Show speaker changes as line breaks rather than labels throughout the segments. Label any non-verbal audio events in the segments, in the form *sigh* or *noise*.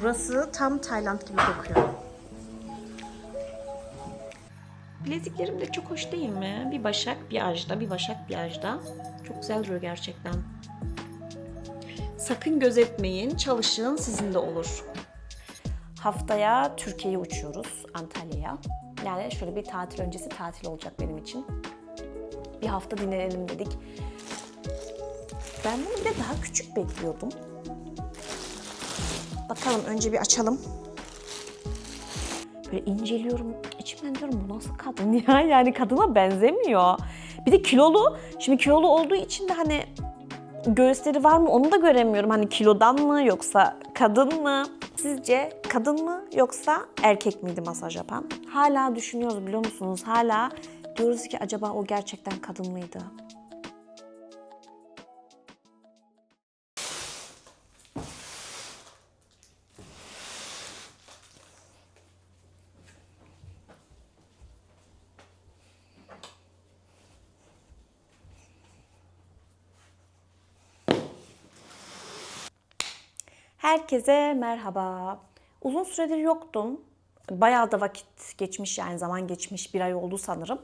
Burası tam Tayland gibi kokuyor. Bileziklerim de çok hoş değil mi? Bir başak, bir ajda, bir başak, bir ajda. Çok güzel duruyor gerçekten. Sakın gözetmeyin, çalışın sizin de olur. Haftaya Türkiye'ye uçuyoruz, Antalya'ya. Yani şöyle bir tatil öncesi tatil olacak benim için. Bir hafta dinlenelim dedik. Ben bunu bir de daha küçük bekliyordum. Bakalım önce bir açalım. Böyle inceliyorum. İçimden diyorum bu nasıl kadın ya? *laughs* Yani kadına benzemiyor. Bir de kilolu. Şimdi kilolu olduğu için de hani göğüsleri var mı onu da göremiyorum. Hani kilodan mı yoksa kadın mı? Sizce kadın mı yoksa erkek miydi masaj yapan? Hala düşünüyoruz biliyor musunuz? Hala diyoruz ki acaba o gerçekten kadın mıydı? Herkese merhaba. Uzun süredir yoktum. Bayağı da vakit geçmiş yani zaman geçmiş bir ay oldu sanırım.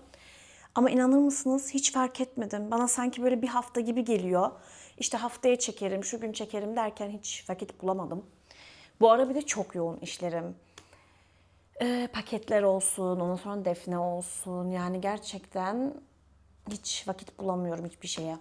Ama inanır mısınız hiç fark etmedim. Bana sanki böyle bir hafta gibi geliyor. İşte haftaya çekerim, şu gün çekerim derken hiç vakit bulamadım. Bu ara bir de çok yoğun işlerim. Ee, paketler olsun, ondan sonra defne olsun. Yani gerçekten hiç vakit bulamıyorum hiçbir şeye.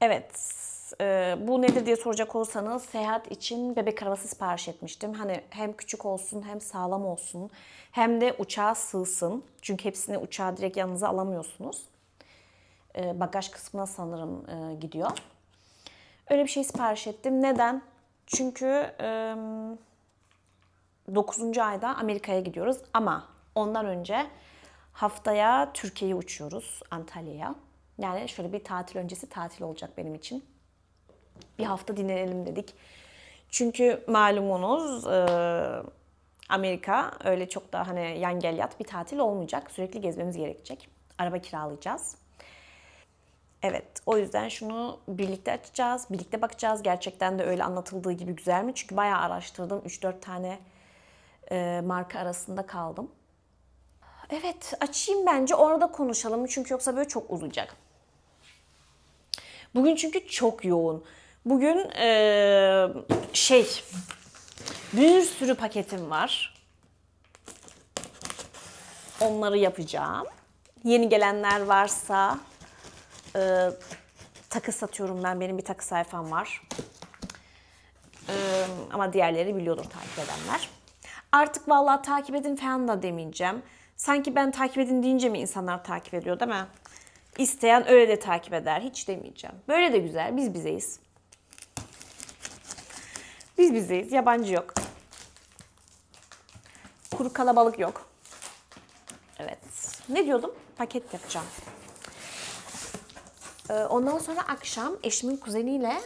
Evet, e, bu nedir diye soracak olursanız seyahat için bebek arabası sipariş etmiştim. Hani hem küçük olsun hem sağlam olsun hem de uçağa sığsın. Çünkü hepsini uçağa direkt yanınıza alamıyorsunuz. E, bagaj kısmına sanırım e, gidiyor. Öyle bir şey sipariş ettim. Neden? Çünkü e, 9. ayda Amerika'ya gidiyoruz ama ondan önce haftaya Türkiye'ye uçuyoruz Antalya'ya. Yani şöyle bir tatil öncesi tatil olacak benim için. Bir hafta dinlenelim dedik. Çünkü malumunuz e, Amerika öyle çok da hani yan gel yat bir tatil olmayacak. Sürekli gezmemiz gerekecek. Araba kiralayacağız. Evet, o yüzden şunu birlikte açacağız, birlikte bakacağız. Gerçekten de öyle anlatıldığı gibi güzel mi? Çünkü bayağı araştırdım. 3-4 tane e, marka arasında kaldım. Evet, açayım bence orada konuşalım. Çünkü yoksa böyle çok uzayacak. Bugün çünkü çok yoğun. Bugün e, şey, bir sürü paketim var. Onları yapacağım. Yeni gelenler varsa e, takı satıyorum ben. Benim bir takı sayfam var. E, ama diğerleri biliyordur takip edenler. Artık vallahi takip edin falan da demeyeceğim. Sanki ben takip edin deyince mi insanlar takip ediyor değil mi? İsteyen öyle de takip eder. Hiç demeyeceğim. Böyle de güzel. Biz bizeyiz. Biz bizeyiz. Yabancı yok. Kuru kalabalık yok. Evet. Ne diyordum? Paket yapacağım. Ee, ondan sonra akşam eşimin kuzeniyle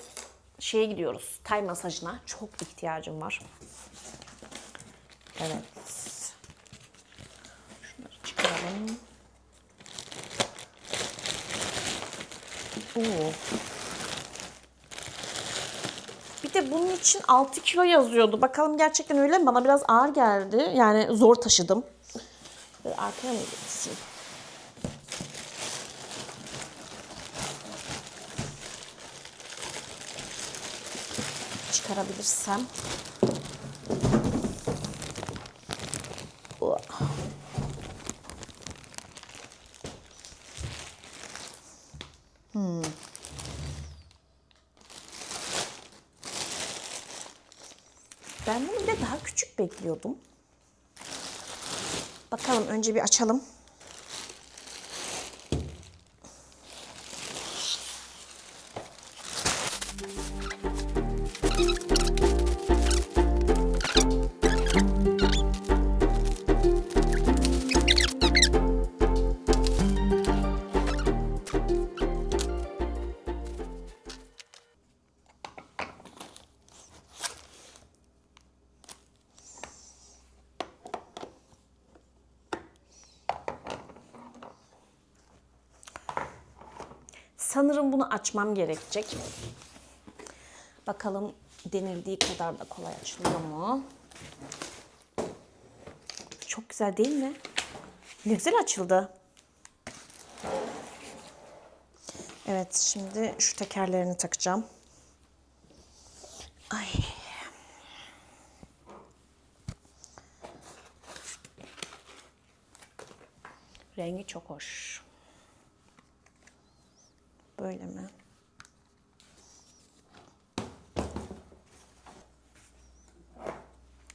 şeye gidiyoruz. Tay masajına. Çok ihtiyacım var. Evet. Şunları çıkaralım. Oo. De bunun için 6 kilo yazıyordu. Bakalım gerçekten öyle mi? Bana biraz ağır geldi. Yani zor taşıdım. Böyle arkaya mı gitsin? Çıkarabilirsem. Oh. De daha küçük bekliyordum. Bakalım önce bir açalım. Sanırım bunu açmam gerekecek. Bakalım denildiği kadar da kolay açılıyor mu? Çok güzel değil mi? Ne güzel açıldı. Evet şimdi şu tekerlerini takacağım. Ay. Rengi çok hoş. Böyle mi?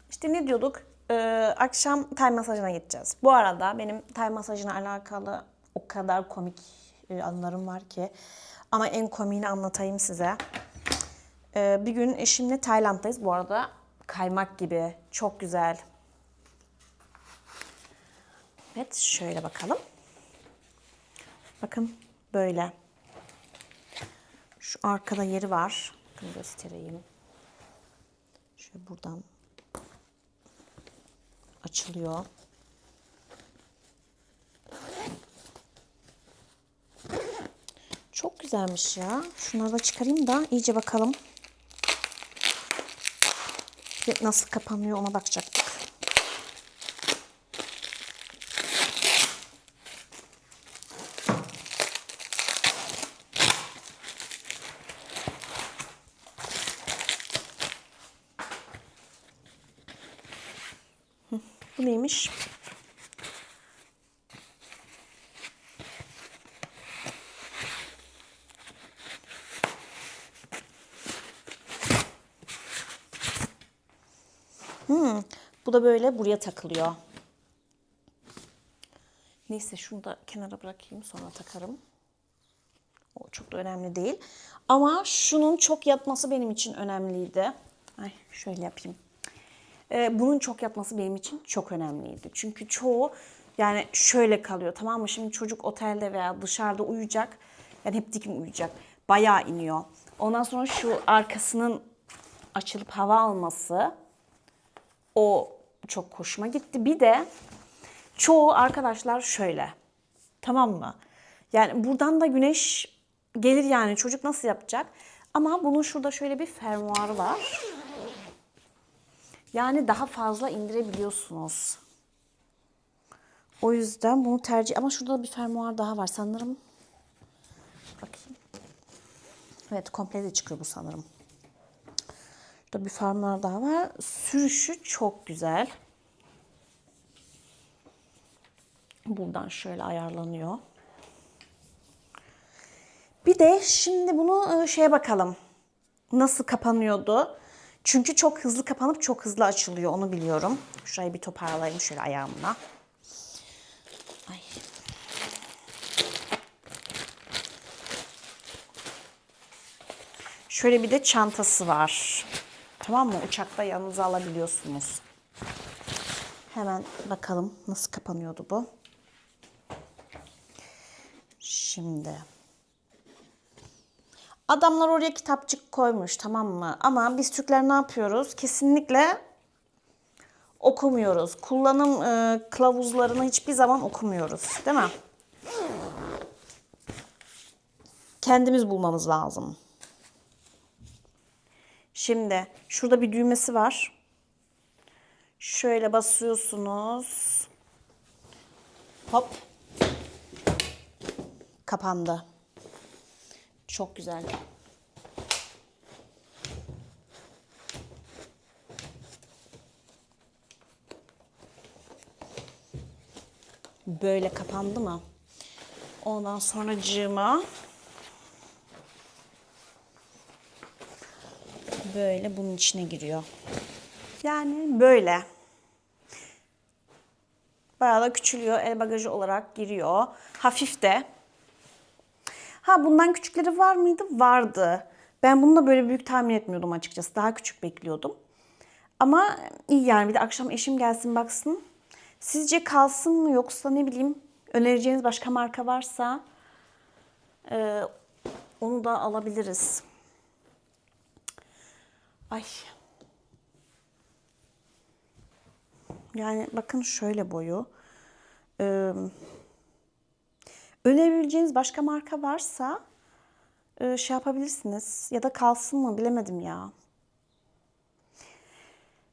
İşte ne diyorduk? Ee, akşam tay masajına gideceğiz. Bu arada benim tay masajına alakalı o kadar komik e, anılarım var ki. Ama en komiğini anlatayım size. Ee, bir gün eşimle Tayland'dayız. Bu arada kaymak gibi. Çok güzel. Evet şöyle bakalım. Bakın böyle. Şu arkada yeri var. Bakın göstereyim. Şöyle buradan açılıyor. Çok güzelmiş ya. Şunları da çıkarayım da iyice bakalım. Nasıl kapanıyor ona bakacaktık. Bu neymiş? Bu da böyle buraya takılıyor. Neyse şunu da kenara bırakayım sonra takarım. O çok da önemli değil. Ama şunun çok yatması benim için önemliydi. Ay şöyle yapayım. Ee, bunun çok yatması benim için çok önemliydi. Çünkü çoğu yani şöyle kalıyor tamam mı? Şimdi çocuk otelde veya dışarıda uyuyacak. Yani hep dik mi uyuyacak? Bayağı iniyor. Ondan sonra şu arkasının açılıp hava alması o çok hoşuma gitti. Bir de çoğu arkadaşlar şöyle. Tamam mı? Yani buradan da güneş gelir yani çocuk nasıl yapacak? Ama bunun şurada şöyle bir fermuarı var. Yani daha fazla indirebiliyorsunuz. O yüzden bunu tercih... Ama şurada da bir fermuar daha var sanırım. Bakayım. Evet komple de çıkıyor bu sanırım. Burada bir fermuar daha var. Sürüşü çok güzel. Buradan şöyle ayarlanıyor. Bir de şimdi bunu e, şeye bakalım. Nasıl kapanıyordu? Çünkü çok hızlı kapanıp çok hızlı açılıyor onu biliyorum. Şurayı bir toparlayayım şöyle ayağımla. Ay. Şöyle bir de çantası var. Tamam mı? Uçakta yanınıza alabiliyorsunuz. Hemen bakalım nasıl kapanıyordu bu. Şimdi. Adamlar oraya kitapçık koymuş tamam mı? Ama biz Türkler ne yapıyoruz? Kesinlikle okumuyoruz. Kullanım e, kılavuzlarını hiçbir zaman okumuyoruz. Değil mi? Kendimiz bulmamız lazım. Şimdi şurada bir düğmesi var. Şöyle basıyorsunuz. Hop. Kapandı. Çok güzel. Böyle kapandı mı? Ondan sonra cığıma böyle bunun içine giriyor. Yani böyle. Bayağı da küçülüyor. El bagajı olarak giriyor. Hafif de. Ha bundan küçükleri var mıydı? Vardı. Ben bunu da böyle büyük tahmin etmiyordum açıkçası. Daha küçük bekliyordum. Ama iyi yani bir de akşam eşim gelsin baksın. Sizce kalsın mı yoksa ne bileyim önereceğiniz başka marka varsa e, onu da alabiliriz. Ay. Yani bakın şöyle boyu. Ee, önerebileceğiniz başka marka varsa e, şey yapabilirsiniz. Ya da kalsın mı bilemedim ya.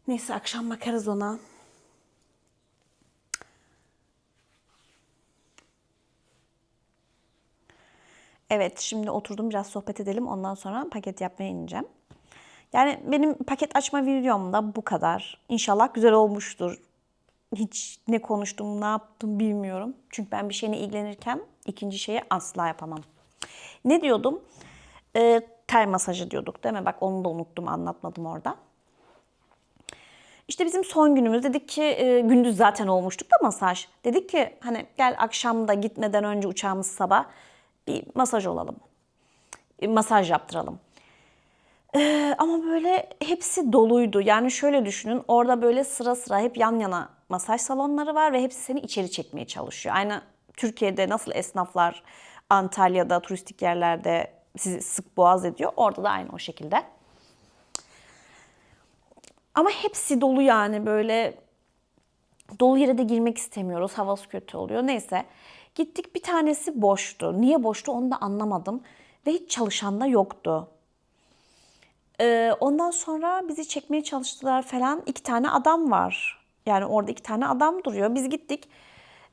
Neyse akşam bakarız ona. Evet şimdi oturdum biraz sohbet edelim ondan sonra paket yapmaya ineceğim. Yani benim paket açma videom da bu kadar. İnşallah güzel olmuştur. Hiç ne konuştum, ne yaptım bilmiyorum. Çünkü ben bir şeyle ilgilenirken ikinci şeyi asla yapamam. Ne diyordum? Ee, ter masajı diyorduk değil mi? Bak onu da unuttum, anlatmadım orada. İşte bizim son günümüz dedik ki e, gündüz zaten olmuştuk da masaj. Dedik ki hani gel akşam da gitmeden önce uçağımız sabah bir masaj olalım. E, masaj yaptıralım. Ee, ama böyle hepsi doluydu. Yani şöyle düşünün orada böyle sıra sıra hep yan yana masaj salonları var ve hepsi seni içeri çekmeye çalışıyor. Aynı Türkiye'de nasıl esnaflar Antalya'da turistik yerlerde sizi sık boğaz ediyor. Orada da aynı o şekilde. Ama hepsi dolu yani böyle dolu yere de girmek istemiyoruz. Havası kötü oluyor. Neyse. Gittik bir tanesi boştu. Niye boştu onu da anlamadım. Ve hiç çalışan da yoktu. Ee, ondan sonra bizi çekmeye çalıştılar falan. İki tane adam var. Yani orada iki tane adam duruyor. Biz gittik.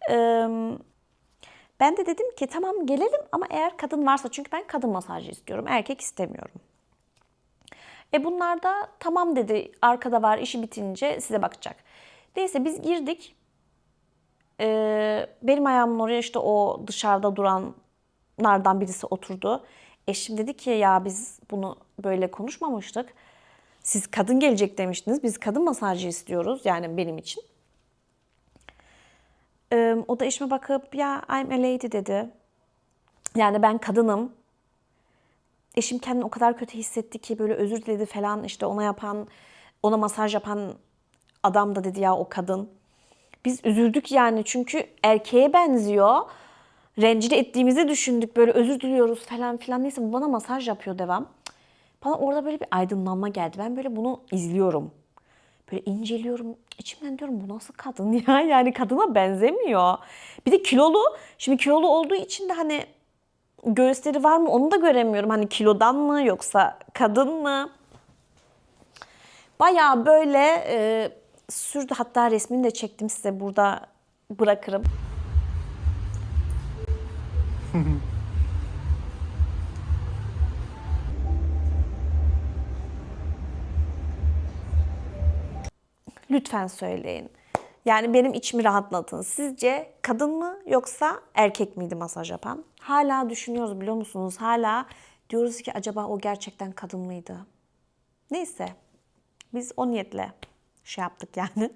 Ee, ben de dedim ki tamam gelelim ama eğer kadın varsa çünkü ben kadın masajı istiyorum. Erkek istemiyorum. E bunlar da tamam dedi arkada var işi bitince size bakacak. Neyse biz girdik. Ee, benim ayağımın oraya işte o dışarıda duranlardan birisi oturdu. Eşim dedi ki ya biz bunu böyle konuşmamıştık. Siz kadın gelecek demiştiniz. Biz kadın masajı istiyoruz yani benim için. O da eşime bakıp ya I'm a lady dedi. Yani ben kadınım. Eşim kendini o kadar kötü hissetti ki böyle özür diledi falan işte ona yapan, ona masaj yapan adam da dedi ya o kadın. Biz üzüldük yani çünkü erkeğe benziyor. Rencide ettiğimizi düşündük böyle özür diliyoruz falan filan. Neyse bu bana masaj yapıyor devam. Bana orada böyle bir aydınlanma geldi. Ben böyle bunu izliyorum. Böyle inceliyorum. İçimden diyorum bu nasıl kadın ya? *laughs* Yani kadına benzemiyor. Bir de kilolu. Şimdi kilolu olduğu için de hani göğüsleri var mı onu da göremiyorum. Hani kilodan mı yoksa kadın mı? Bayağı böyle e, sürdü. Hatta resmini de çektim size burada bırakırım. Lütfen söyleyin. Yani benim içimi rahatlatın. Sizce kadın mı yoksa erkek miydi masaj yapan? Hala düşünüyoruz biliyor musunuz? Hala diyoruz ki acaba o gerçekten kadın mıydı? Neyse. Biz o niyetle şey yaptık yani.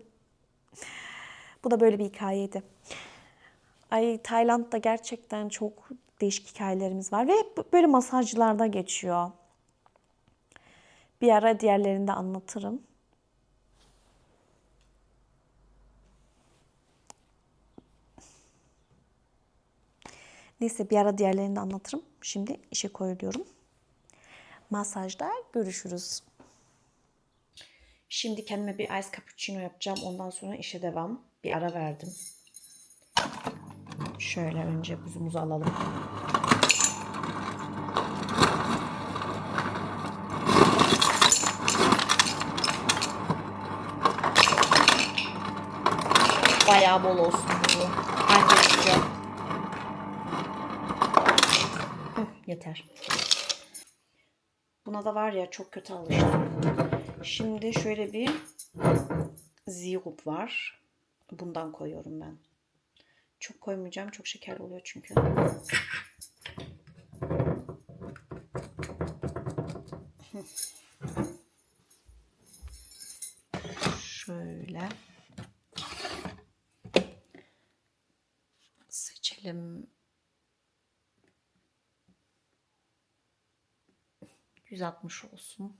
*laughs* Bu da böyle bir hikayeydi. Ay Tayland'da gerçekten çok değişik hikayelerimiz var ve hep böyle masajcılarda geçiyor. Bir ara diğerlerini de anlatırım. Neyse bir ara diğerlerini de anlatırım. Şimdi işe koyuluyorum. Masajda görüşürüz. Şimdi kendime bir ice cappuccino yapacağım. Ondan sonra işe devam. Bir ara verdim. Şöyle önce buzumuzu alalım. Bayağı bol olsun bu. Anca çıkıyor. Hı, yeter. Buna da var ya çok kötü alıştım. Şimdi şöyle bir zirup var. Bundan koyuyorum ben. Çok koymayacağım. Çok şeker oluyor çünkü. 160 olsun.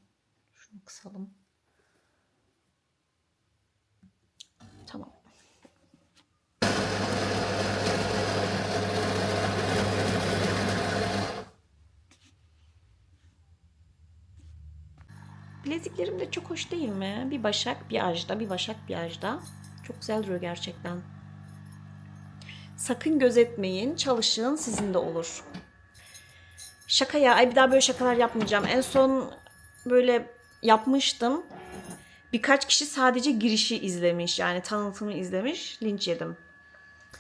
Şunu kısalım. Tamam. Bileziklerim de çok hoş değil mi? Bir başak, bir ajda, bir başak, bir ajda. Çok güzel duruyor gerçekten. Sakın gözetmeyin. Çalışın sizin de olur. Şaka ya. Ay bir daha böyle şakalar yapmayacağım. En son böyle yapmıştım. Birkaç kişi sadece girişi izlemiş. Yani tanıtımı izlemiş. Linç yedim.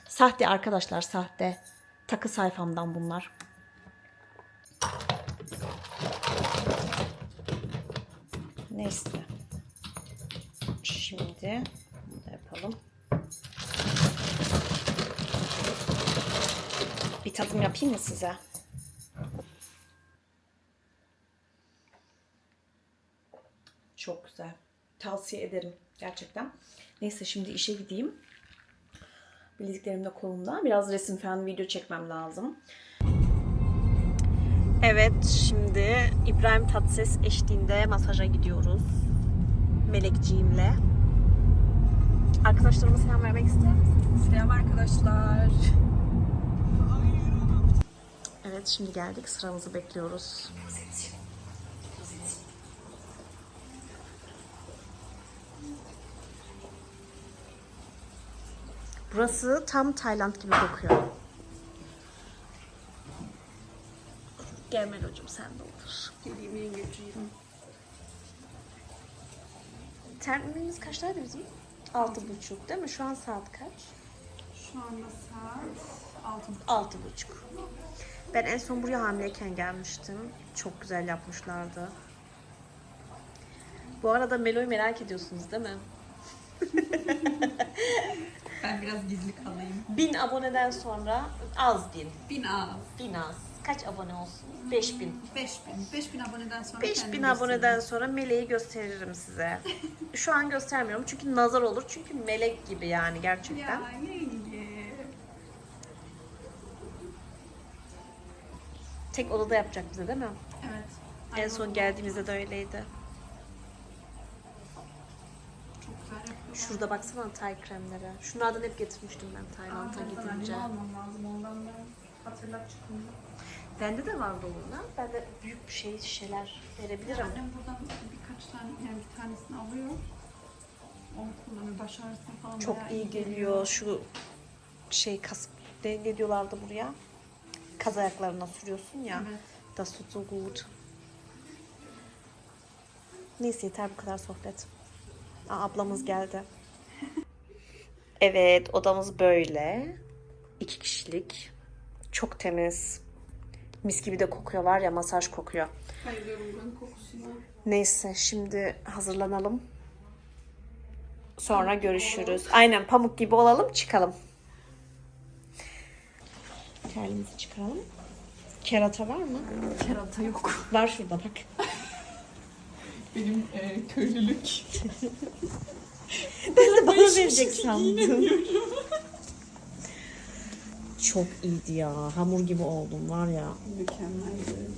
Sahte arkadaşlar sahte. Takı sayfamdan bunlar. Neyse. Şimdi bunu da yapalım. Bir tadım yapayım mı size? Çok güzel. Tavsiye ederim gerçekten. Neyse şimdi işe gideyim. Bildiklerim de kolumda. Biraz resim falan video çekmem lazım. Evet şimdi İbrahim Tatlıses eşliğinde masaja gidiyoruz. Melekciğimle. Arkadaşlarıma selam vermek ister misin?
Selam arkadaşlar.
Evet şimdi geldik sıramızı bekliyoruz. Burası tam Tayland gibi kokuyor. Gel Melo'cum sen de otur.
Geleyim yengeciğim.
Terminimiz kaçtaydı bizim? Altı buçuk değil mi? Şu an saat kaç?
Şu anda saat 6.
Altı buçuk. Ben en son buraya hamileyken gelmiştim. Çok güzel yapmışlardı. Bu arada Melo'yu merak ediyorsunuz değil mi? *laughs*
Ben biraz gizli kalayım.
Bin aboneden sonra az bin.
1000 ağız.
Bin az. Kaç abone olsun? Beş bin.
5000. 5000 aboneden sonra
Beş
kendimi
bin
gösteririm.
aboneden sonra Meleği gösteririm size. *laughs* Şu an göstermiyorum çünkü nazar olur. Çünkü melek gibi yani gerçekten.
Ya yenge.
Tek odada yapacak bize değil mi?
Evet.
En son geldiğimizde de öyleydi.
Çok güzel yapıyor.
Şurada baksana Tay kremlere. Şunlardan hep getirmiştim ben Tayland'a gidince.
almam lazım ondan ben hatırlat çıkınca.
Bende de vardı ondan. Ben de büyük bir şey şişeler verebilirim.
Annem buradan birkaç tane yani bir tanesini alıyor. Onu kullanıyor. Baş ağrısına falan
Çok
bayağı
iyi geliyor. Şu şey kas ne diyorlardı buraya? Kaz ayaklarına sürüyorsun ya.
Evet.
Das tut so gut. Neyse yeter bu kadar sohbet. Aa, ablamız geldi. evet odamız böyle. İki kişilik. Çok temiz. Mis gibi de kokuyor var ya masaj kokuyor.
Kokusuna.
Neyse şimdi hazırlanalım. Sonra görüşürüz. Aynen pamuk gibi olalım çıkalım. Terliğimizi çıkaralım. Kerata var mı?
Kerata yok.
Var şurada bak.
Benim e, köylülük. *laughs*
Verecek sandım. Çok iyiydi ya. Hamur gibi oldum var ya.
Mükemmeldi.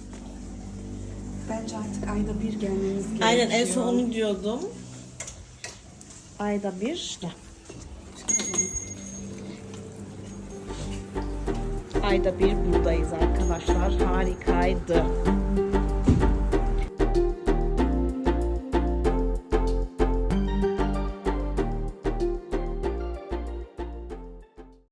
Bence artık ayda bir gelmemiz gerekiyor.
Aynen en son onu diyordum. Ayda bir. Gel. Ayda bir buradayız arkadaşlar. Harikaydı.